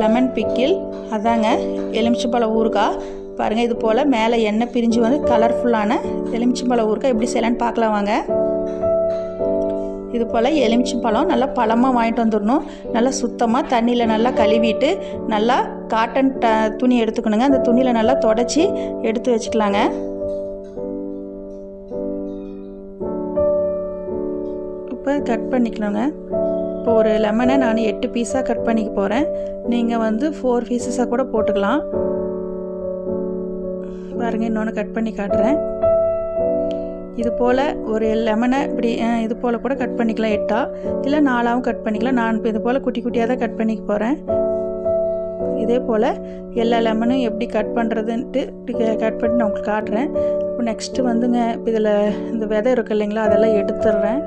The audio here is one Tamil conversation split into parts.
லெமன் பிக்கில் அதாங்க எலுமிச்சம்பழம் ஊறுகாய். பாருங்கள் இது போல் மேலே எண்ணெய் பிரிஞ்சு வந்து கலர்ஃபுல்லான எலுமிச்சம்பழம் ஊறுகாய் எப்படி செய்யலான்னு பார்க்கலாம் வாங்க. இது போல் எலுமிச்சம்பழம் நல்லா பழமாக வாங்கிட்டு வந்துடணும். நல்லா சுத்தமாக தண்ணியில் நல்லா கழுவிட்டு நல்லா காட்டன் ட துணி எடுத்துக்கணுங்க. அந்த துணியில் நல்லா தொடச்சி எடுத்து வச்சுக்கலாங்க. இப்போ கட் பண்ணிக்கலாங்க. இப்போ ஒரு லெமனை நான் எட்டு பீஸாக கட் பண்ணிக்க போகிறேன் நீங்கள் வந்து ஃபோர் பீசஸாக கூட போட்டுக்கலாம். பாருங்கள் இன்னொன்று கட் பண்ணி காட்டுறேன். இது போல் ஒரு லெமனை இப்படி இது போல் கூட கட் பண்ணிக்கலாம் எட்டா. இல்லை நாலாவும் கட் பண்ணிக்கலாம். நான் இப்போ இது போல் குட்டி குட்டியாக தான் கட் பண்ணிக்க போகிறேன் இதே போல் எல்லா லெமனும் எப்படி கட் பண்ணுறதுன்ட்டு கட் பண்ணி நான் உங்களுக்கு காட்டுறேன். இப்போ நெக்ஸ்ட்டு வந்துங்க இப்போ இதில் இந்த விதை இருக்கு இல்லைங்களா அதெல்லாம் எடுத்துடுறேன்.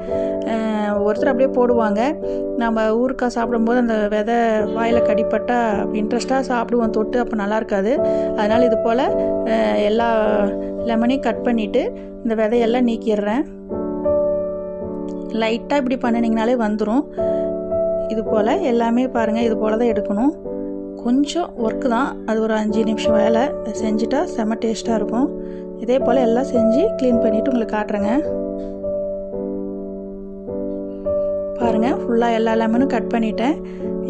ஒருத்தர் அப்படியே போடுவாங்க. நம்ம ஊறுக்காய் சாப்பிடும்போது அந்த விதை வாயில் கடிப்பட்டால் இன்ட்ரெஸ்ட்டாக சாப்பிடுவோம் தொட்டு அப்போ நல்லா இருக்காது. அதனால் இது போல் எல்லா லெமனையும் கட் பண்ணிவிட்டு இந்த விதையெல்லாம் நீக்கிடுறேன். லைட்டாக இப்படி பண்ணினீங்கனாலே வந்துடும் இது போல் எல்லாமே பாருங்கள் இது போல் தான் எடுக்கணும். கொஞ்சம் ஒர்க்கு தான். அது ஒரு அஞ்சு நிமிஷம் வேலை. செஞ்சுட்டா செம்ம டேஸ்ட்டாக இருக்கும். இதே போல் எல்லாம் செஞ்சு க்ளீன் பண்ணிவிட்டு உங்களுக்கு காட்டுறேங்க. பாருங்கள் ஃபுல்லாக எல்லா லெமனும் கட் பண்ணிட்டேன்.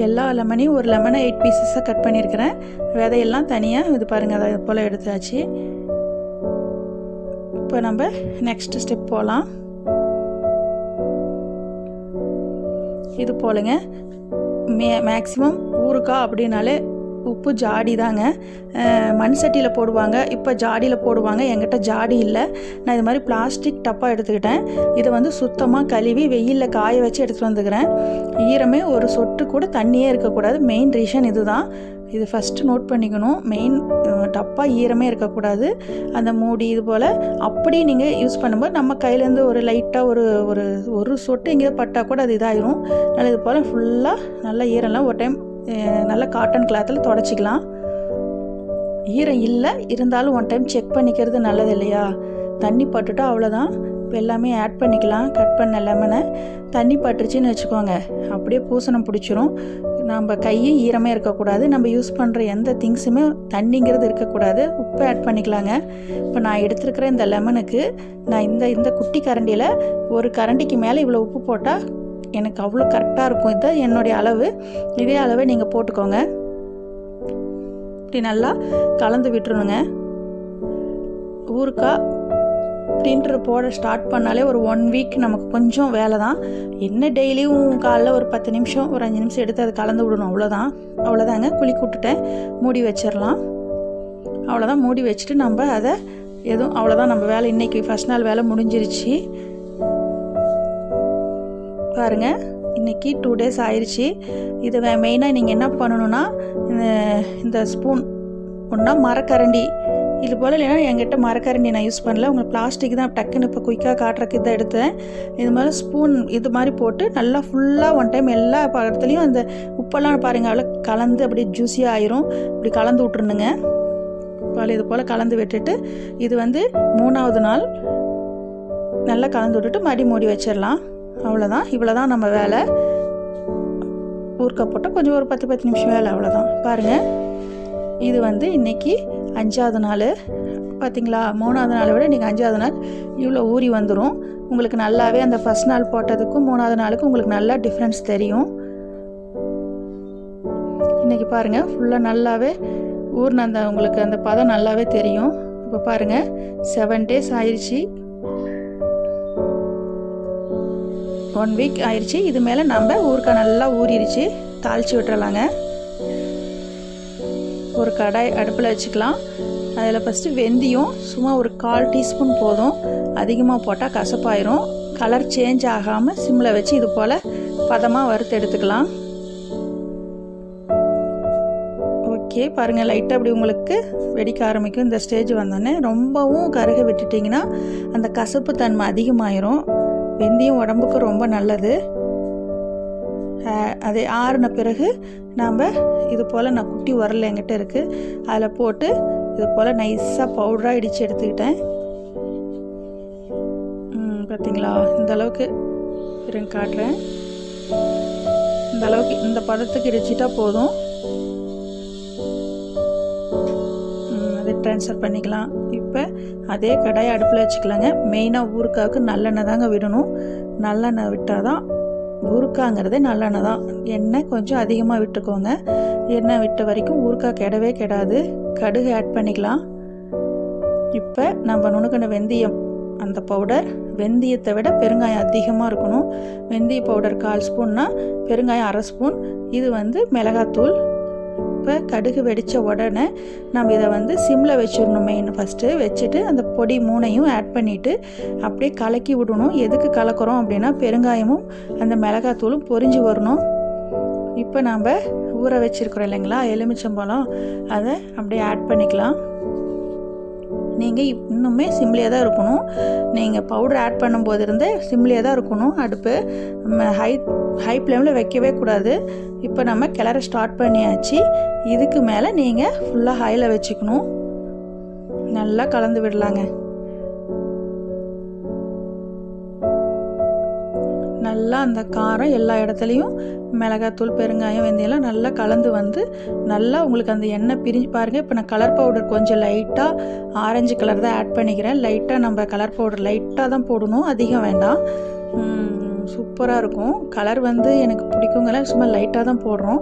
எல்லா லெமனையும் ஒரு லெமனை எயிட் பீசஸாக கட் பண்ணியிருக்கிறேன். விதையெல்லாம் தனியாக இது பாருங்கள் அதை இது போல் எடுத்தாச்சு. இப்போ நம்ம நெக்ஸ்ட் ஸ்டெப் போகலாம் இது போலங்க. மே மேக்ஸிமம் ஊறுகாய் அப்படின்னாலே உப்பு ஜாடி தாங்க மண் சட்டியில் போடுவாங்க. இப்போ ஜாடியில் போடுவாங்க. என்கிட்ட ஜாடி இல்லை. நான் இது மாதிரி பிளாஸ்டிக் டப்பா எடுத்துக்கிட்டேன். இதை வந்து சுத்தமாக கழுவி வெயிலில் காய வச்சு எடுத்துகிட்டு வந்துக்கிறேன். ஈரமே ஒரு சொட்டு கூட தண்ணியே இருக்கக்கூடாது. மெயின் ரீசன் இதுதான். இது ஃபஸ்ட்டு நோட் பண்ணிக்கணும். மெயின் டப்பா ஈரமே இருக்கக்கூடாது. அந்த மூடி இது போல் அப்படி நீங்கள் யூஸ் பண்ணும்போது நம்ம கையிலேருந்து ஒரு லைட்டாக ஒரு ஒரு ஒரு சொட்டு எங்கேயாவது பட்டால் கூட அது இதாயிரும். அதனால் இது போல் ஃபுல்லாக நல்லா ஈரம்லாம் ஒரு டைம் நல்லா காட்டன் கிளாத்தில் தொடச்சிக்கலாம். ஈரம் இல்லை இருந்தாலும் ஒன் டைம் செக் பண்ணிக்கிறது நல்லது இல்லையா? தண்ணி பட்டுட்டா அவ்வளோதான் இப்போ எல்லாமே ஆட் பண்ணிக்கலாம். கட் பண்ண லெமனை தண்ணி பட்டுருச்சுன்னு வச்சுக்கோங்க. அப்படியே பூசணம் பிடிச்சிரும். நம்ம கையும் ஈரமே இருக்கக்கூடாது. நம்ம யூஸ் பண்ணுற எந்த திங்ஸுமே தண்ணிங்கிறது இருக்கக்கூடாது. உப்பு ஆட் பண்ணிக்கலாங்க. இப்போ நான் எடுத்துருக்கிற இந்த லெமனுக்கு நான் இந்த இந்த குட்டி கரண்டியில் ஒரு கரண்டிக்கு மேலே இவ்வளோ உப்பு போட்டால் எனக்கு அவ்வளோ கரெக்டாக இருக்கும். இதுதான் என்னுடைய அளவு. இதே அளவை நீங்கள் போட்டுக்கோங்க. இப்படி நல்லா கலந்து விட்டுருணுங்க ஊறுக்காய் அப்படின்ற போட ஸ்டார்ட் பண்ணாலே ஒரு ஒன் வீக் நமக்கு கொஞ்சம் வேலை தான் என்ன டெய்லியும் காலைல ஒரு பத்து நிமிஷம் ஒரு அஞ்சு நிமிஷம் எடுத்து அதை கலந்து விடணும். அவ்வளோதான் அவ்வளோதாங்க குளிக்க விட்டுட்டேன் மூடி வச்சிடலாம். அவ்வளோதான் மூடி வச்சுட்டு நம்ம அதை எதுவும் அவ்வளோதான் நம்ம வேலை இன்றைக்கி ஃபஸ்ட் நாள் வேலை முடிஞ்சிருச்சு. பாருங்க. இன்றைக்கி டூ டேஸ் ஆயிடுச்சு இது மெயினாக நீங்கள் என்ன பண்ணணுன்னா இந்த- இந்த ஸ்பூன் ஒன்றா மரக்கரண்டி இது போல் இல்லைன்னா என்கிட்ட மரக்கரண்டி நான் யூஸ் பண்ணல. உங்களுக்கு பிளாஸ்டிக் தான் டக்குன்னு இப்போ குயிக்காக காட்டுறக்கு இதை எடுத்தேன். இது மாதிரி ஸ்பூன் இது மாதிரி போட்டு நல்லா ஃபுல்லாக ஒன் டைம் எல்லா பக்கத்துலேயும் அந்த உப்பெல்லாம் பாருங்கள் அவ்வளோ கலந்து அப்படியே ஜூஸியாக ஆயிரும். இப்படி கலந்து விட்ருணுங்க பால் இது போல் கலந்து விட்டுட்டு இது வந்து மூணாவது நாள் நல்லா கலந்து விட்டுட்டு மடி மூடி வச்சிடலாம். அவ்வளோதான் இவ்வளோ தான் நம்ம வேலை. ஊறுக்க போட்டால் கொஞ்சம் ஒரு பத்து பத்து நிமிஷம் வேலை அவ்வளோதான் பாருங்கள் இது வந்து இன்றைக்கி அஞ்சாவது நாள். பார்த்தீங்களா மூணாவது நாளை விட நீங்கள் அஞ்சாவது நாள் இவ்வளோ ஊறி வந்துடும் உங்களுக்கு நல்லாவே அந்த ஃபஸ்ட் நாள் போட்டதுக்கும் மூணாவது நாளுக்கும் உங்களுக்கு நல்லா டிஃப்ரென்ஸ் தெரியும். இன்றைக்கி பாருங்கள் ஃபுல்லாக நல்லாவே ஊர்ன அந்த உங்களுக்கு அந்த பதம் நல்லாவே தெரியும். இப்போ பாருங்கள் செவன் டேஸ் ஆயிடுச்சு ஒன் வீக் ஆயிடுச்சு இது மேலே நம்ம ஊருக்கா நல்லா ஊறிடுச்சு தாளித்து விட்டுறலாங்க. ஒரு கடாய் அடுப்பில் வச்சுக்கலாம். அதில் ஃபஸ்ட்டு வெந்தயம் சும்மா ஒரு கால் டீஸ்பூன் போதும். அதிகமாக போட்டால் கசப்பாயிரும். கலர் சேஞ்ச் ஆகாமல் சிம்மில் வச்சு இது போல் பதமாக வறுத்து எடுத்துக்கலாம். ஓகே பாருங்கள் லைட்டாக அப்படி உங்களுக்கு வெடிக்க ஆரம்பிக்கும். இந்த ஸ்டேஜ் வந்தோடனே ரொம்பவும் கருக விட்டுட்டிங்கன்னா அந்த கசப்பு தன்மை அதிகமாயிரும். வெந்தயம் உடம்புக்கு ரொம்ப நல்லது. அது ஆறின பிறகு நாம் இது போல் நான் குட்டி உரல் என்கிட்ட இருக்குது அதில் போட்டு இது போல் நைஸாக பவுடராக இடித்து எடுத்துக்கிட்டேன். பார்த்தீங்களா இந்த அளவுக்கு இருங்க காட்டுறேன். இந்த அளவுக்கு இந்த பதத்துக்கு இடிச்சிட்டா போதும். அதை ட்ரான்ஸ்ஃபர் பண்ணிக்கலாம். இப்போ அதே கடாயை அடுப்பில் வச்சுக்கலாங்க. மெயினாக ஊருக்காவுக்கு நல்லெண்ணெய் தாங்க விடணும். நல்லெண்ணெய் விட்டால் தான் ஊறுக்காங்கிறது நல்லெண்ணெய் தான் எண்ணெய் கொஞ்சம் அதிகமாக விட்டுக்கோங்க. எண்ணெய் விட்ட வரைக்கும் ஊறுக்காய் கெடவே கெடாது. கடுகு ஆட் பண்ணிக்கலாம். இப்போ நம்ம நுணுக்கின வெந்தயம். அந்த பவுடர் வெந்தயத்தை விட பெருங்காயம் அதிகமாக இருக்கணும். வெந்தய பவுடர் கால் ஸ்பூன்னா பெருங்காயம் அரை ஸ்பூன் இது வந்து மிளகாத்தூள் இப்போ கடுகு வெடித்த உடனே நம்ம இதை வந்து சிம்மில் வச்சிடணும் மெயின் ஃபஸ்ட்டு வச்சுட்டு அந்த பொடி மூணையும் ஆட் பண்ணிவிட்டு அப்படியே கலக்கி விடணும். எதுக்கு கலக்கிறோம் அப்படின்னா பெருங்காயமும் அந்த மிளகாத்தூளும் பொறிஞ்சு வரணும். இப்போ நாம் ஊற வச்சுருக்குறோம் இல்லைங்களா? எலுமிச்சம்பழம். அதை அப்படியே ஆட் பண்ணிக்கலாம். நீங்கள் இன்னுமே சிம்லியாக தான் இருக்கணும். நீங்கள் பவுடர் ஆட் பண்ணும்போது இருந்தே சிம்லேயே தான் இருக்கணும். அடுப்பு ஹை ஹை ஃப்ளேமில் வைக்கவே கூடாது. இப்போ நம்ம கிளற ஸ்டார்ட் பண்ணியாச்சு. இதுக்கு மேலே நீங்கள் ஃபுல்லாக ஹையில் வச்சுக்கணும். நல்லா கலந்து விடலாங்க. நல்லா அந்த காரம் எல்லா இடத்துலையும் மிளகாத்தூள் பெருங்காயம் வெந்தயம்லாம் நல்லா கலந்து வந்து நல்லா உங்களுக்கு அந்த எண்ணெய் பிரிஞ்சு பாருங்கள் இப்போ நான் கலர் பவுடர் கொஞ்சம் லைட்டாக ஆரஞ்சு கலர் தான் ஆட் பண்ணிக்கிறேன். லைட்டாக நம்ம கலர் பவுடர் லைட்டாக தான் போடணும். அதிகம் வேண்டாம். சூப்பராக இருக்கும். கலர் வந்து எனக்கு பிடிக்குங்கிற சும்மா லைட்டாக தான் போடுறோம்.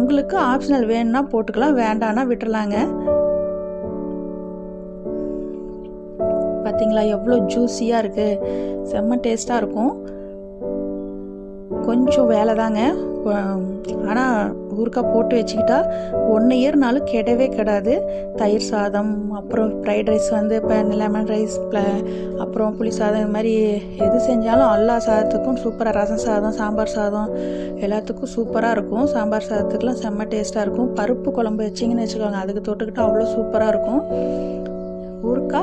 உங்களுக்கு ஆப்ஷனல் வேணும்னா போட்டுக்கலாம். வேண்டான்னா விட்டுறலாங்க. பார்த்தீங்களா எவ்வளோ ஜூஸியாக இருக்குது செம்ம டேஸ்ட்டாக இருக்கும். கொஞ்சம் வேலை தாங்க ஆனால் ஊறுக்காய் போட்டு வச்சுக்கிட்டா ஒன் இயர்னாலும் கெடவே கெடாது. தயிர் சாதம் அப்புறம் ஃப்ரைட் ரைஸ் வந்து இப்போ லெமன் ரைஸ் அப்புறம் புளி சாதம் இது மாதிரி எது செஞ்சாலும் எல்லா சாதத்துக்கும் சூப்பராக ரசம் சாதம் சாம்பார் சாதம் எல்லாத்துக்கும் சூப்பராக இருக்கும். சாம்பார் சாதத்துக்குலாம் செம்ம டேஸ்ட்டாக இருக்கும். பருப்பு குழம்பு வச்சிங்கன்னு வச்சுக்கோங்க அதுக்கு தொட்டுக்கிட்டால் அவ்வளோ சூப்பராக இருக்கும். ஊருக்கா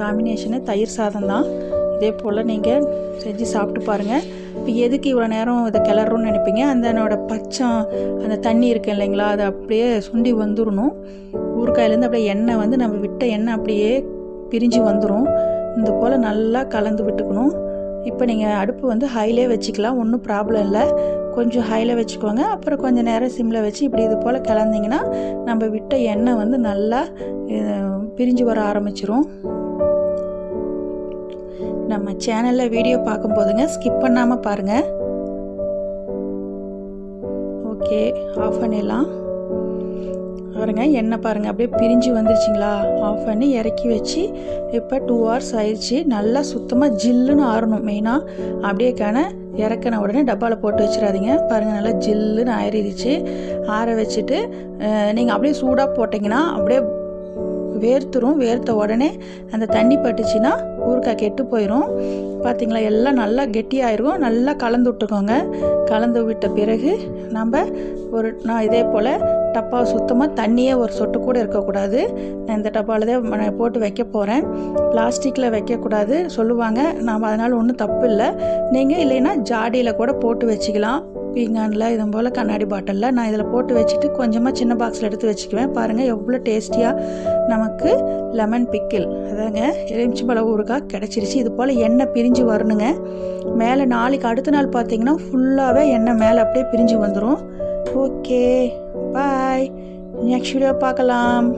காம்பினேஷனு தயிர் சாதம் தான் இதே போல் நீங்கள் செஞ்சு சாப்பிட்டு பாருங்கள். இப்போ எதுக்கு இவ்வளோ நேரம் இதை கிளறோன்னு நினைப்பீங்க? அந்த என்னோடய பச்சம் அந்த தண்ணி இருக்கு இல்லைங்களா? அதை அப்படியே சுண்டி வந்துடணும். ஊறுக்காயிலேருந்து அப்படியே எண்ணெய் வந்து நம்ம விட்ட எண்ணெய் அப்படியே பிரிஞ்சு வந்துடும். இந்த போல் நல்லா கலந்து விட்டுக்கணும். இப்போ நீங்கள் அடுப்பு வந்து ஹைலே வச்சுக்கலாம். ஒன்றும் ப்ராப்ளம் இல்லை. கொஞ்சம் ஹையில் வச்சுக்கோங்க. அப்புறம் கொஞ்சம் நேரம் சிம்மில் வச்சு இப்படி இது போல் கலந்திங்கன்னா நம்ம விட்ட எண்ணெய் வந்து நல்லா பிரிஞ்சு வர ஆரம்பிச்சிரும். நம்ம சேனலில் வீடியோ பார்க்கும்போதுங்க ஸ்கிப் பண்ணாமல் பாருங்கள் ஓகே ஆஃப் பண்ணிடலாம். பாருங்க எண்ணெய் பாருங்கள் அப்படியே பிரிஞ்சு வந்துருச்சிங்களா? ஆஃப் பண்ணி இறக்கி வச்சு இப்போ டூ ஹவர்ஸ் ஆயிடுச்சு. நல்லா சுத்தமாக ஜில்லுன்னு ஆறணும். மெயினாக அப்படியே கண இறக்கின உடனே டப்பாவில் போட்டு வச்சிடாதீங்க. பாருங்கள் நல்லா ஜில்லுன்னு ஆறிடுச்சு. ஆற வச்சுட்டு நீங்கள் அப்படியே சூடாக போட்டிங்கன்னா அப்படியே வேர்த்துரும் வேர்த்த உடனே அந்த தண்ணி பட்டுச்சுன்னா ஊறுக்காய் கெட்டு போயிடும் பார்த்திங்களா எல்லாம் நல்லா கெட்டியாயிரும். நல்லா கலந்து விட்டுக்கோங்க. கலந்து விட்ட பிறகு நம்ம ஒரு நான் இதே போல் டப்பா சுத்தமாக தண்ணியே ஒரு சொட்டு கூட இருக்கக்கூடாது. நான் இந்த டப்பாவில் தான் போட்டு வைக்க போகிறேன் பிளாஸ்டிக்கில் வைக்கக்கூடாது சொல்லுவாங்க. நாம் அதனால் ஒன்றும் தப்பு இல்லை. நீங்கள் இல்லைன்னா ஜாடியில் கூட போட்டு வச்சுக்கலாம். பீங்கானில் இது போல் கண்ணாடி பாட்டிலில் நான் இதில் போட்டு வச்சுட்டு கொஞ்சமாக சின்ன பாக்ஸில் எடுத்து வச்சுக்குவேன். பாருங்கள் எவ்வளோ டேஸ்டியாக நமக்கு லெமன் பிக்கிள் அதாங்க பழ ஊறுகாய் கிடச்சிருச்சு. இது போல் எண்ணெய் பிரிஞ்சு வரணுங்க. மேலே நாளைக்கு அடுத்த நாள் பார்த்தீங்கன்னா ஃபுல்லாகவே எண்ணெய் மேலே அப்படியே பிரிஞ்சு வந்துடும் ஓகே பாய் நெக்ஸ்ட் வீடியோ பார்க்கலாம்.